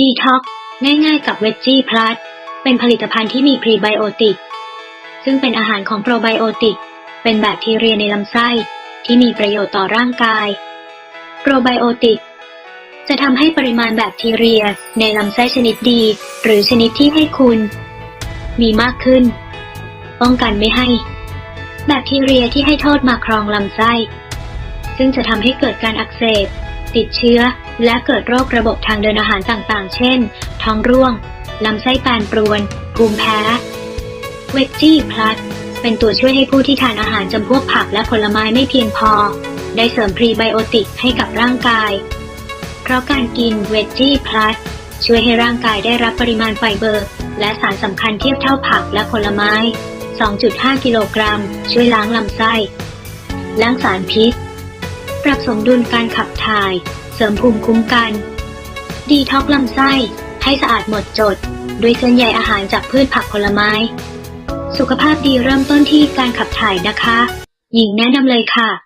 ดีท็อกง่ายๆกับเวจจี้พลัสเป็นผลิตภัณฑ์ที่มีพรีไบโอติก ซึ่งเป็นอาหารของโปรไบโอติก เป็นแบคทีเรียในลำไส้ที่มีประโยชน์ต่อร่างกาย โปรไบโอติก จะทำให้ปริมาณแบคทีเรียในลำไส้ชนิดดี หรือชนิดที่ให้คุณ มีมากขึ้น ป้องกันไม่ให้ แบคทีเรียที่ให้โทษมาครองลำไส้ ซึ่งจะทำให้เกิดการอักเสบ ติดเชื้อ และเกิดโรคระบบทางเดินอาหารต่างๆ เช่น ท้องร่วง ลำไส้แปรปรวน ภูมิแพ้ เวจจี้พลัสเป็นตัวช่วยให้ผู้ที่ทานอาหารจำพวกผักและผลไม้ไม่เพียงพอ ได้เสริมพรีไบโอติกให้กับร่างกาย เพราะการกินเวจจี้พลัสช่วยให้ร่างกายได้รับปริมาณไฟเบอร์ และสารสำคัญเทียบเท่าผักและผลไม้ 2.5 กิโลกรัม ช่วยล้างลำไส้ ล้างสารพิษ ปรับสมดุลการขับถ่าย เสริมภูมิคุ้มกัน ดีท็อกลำไส้ ให้สะอาดหมดจด ด้วยเส้นใยอาหารจากพืชผักผลไม้ สุขภาพดีเริ่มต้นที่การขับถ่ายนะคะ หญิงแนะนำเลยค่ะ